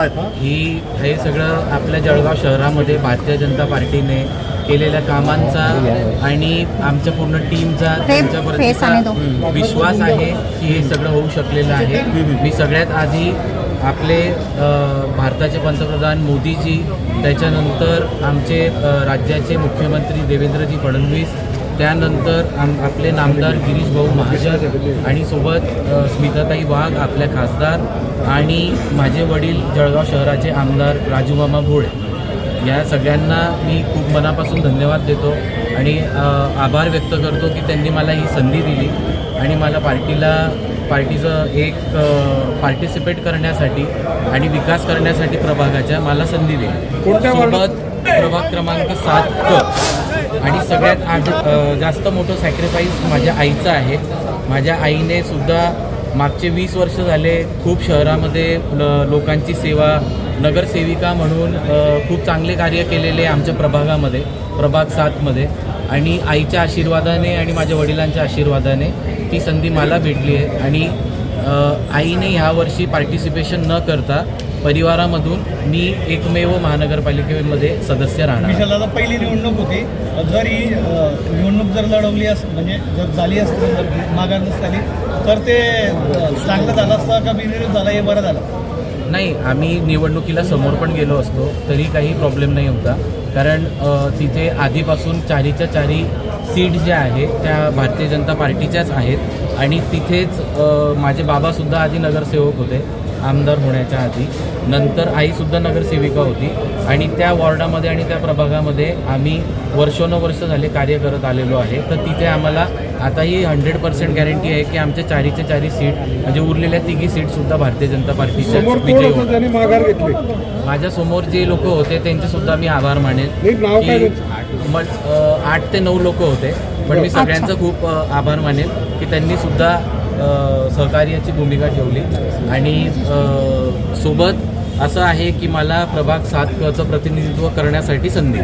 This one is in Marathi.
ही हे सगळं आपल्या जळगाव शहरामध्ये भारतीय जनता पार्टीने केलेल्या कामांचा आणि आमच्या पूर्ण टीमचा face आणि तो. हं, विश्वास आहे की हे सगळं होऊ शकलेलं आहे मी सगळ्यात आधी आपले भारताचे पंतप्रधान मोदीजी त्याच्यानंतर आमचे राज्याचे मुख्यमंत्री देवेंद्रजी फडणवीस त्यानंतर आम आपले नामदार गिरीश भाऊ महाजन आणि सोबत स्मिताताई वाघ आपल्या खासदार आणि माझे वडील जळगाव शहराचे आमदार राजूमामा भोळे. या सगळ्यांना मी खूप मनापासून धन्यवाद देतो आणि आभार व्यक्त करतो की त्यांनी मला ही संधी दिली आणि मला पार्टीला पार्टीचं एक पार्टिसिपेट करण्यासाठी आणि विकास करण्यासाठी प्रभागाच्या मला संधी दिली सोबत प्रभाग क्रमांक सात क. आणि सगळ्यात आज जास्त मोठं सॅक्रिफाईस माझ्या आईचं आहे. माझ्या आईने सुद्धा मागचे वीस वर्ष झाले खूप शहरामध्ये लोकांची सेवा नगरसेविका म्हणून खूप चांगले कार्य केलेले आमच्या प्रभागामध्ये प्रभाग सातमध्ये. आणि आईच्या आशीर्वादाने आणि माझ्या वडिलांच्या आशीर्वादाने ती संधी मला भेटली आहे. आणि आईने ह्यावर्षी पार्टिसिपेशन न करता परिवारामधून मी एकमेव महानगरपालिकेमध्ये सदस्य राहणार पहिली निवडणूक होती. जर ही निवडणूक जर लढवली अस म्हणजे जर झाली असती जर माघार नसती झाली तर ते चांगलं झालं असतं का बिनविरोध झालं हे बरं झालं? नाही आम्ही निवडणुकीला समोर पण गेलो असतो तरी काही प्रॉब्लेम नाही होता. कारण तिथे आधीपासून चारीच्या चारी सीट ज्या आहेत त्या भारतीय जनता पार्टीच्याच आहेत. आणि तिथेच माझे बाबासुद्धा आधी नगरसेवक होते. आमदार होण्याच्या आधी. नंतर आईसुद्धा नगरसेविका होती. आणि त्या वॉर्डामध्ये आणि त्या प्रभागामध्ये आम्ही वर्षोनवर्ष झाले कार्य करत आलेलो आहे. तर तिथे आम्हाला आताही हंड्रेड पर्सेंट गॅरंटी आहे की आमच्या चारीचे चारी सीट म्हणजे उरलेल्या तिघी सीटसुद्धा भारतीय जनता पार्टीच्या विजयी होतं होणार. त्यांनी माघार घेतली? माझ्यासमोर जे लोक होते त्यांचे सुद्धा मी आभार मानेन? मग, आठ ते नऊ लोक होते. पण मी सगळ्यांचं खूप आभार मानेन की त्यांनी सुद्धा अ, सहकार्याची भूमिका ठेवली. आणि सोबत असं आहे की मला प्रभाग सात कचं प्रतिनिधित्व करण्यासाठी संधी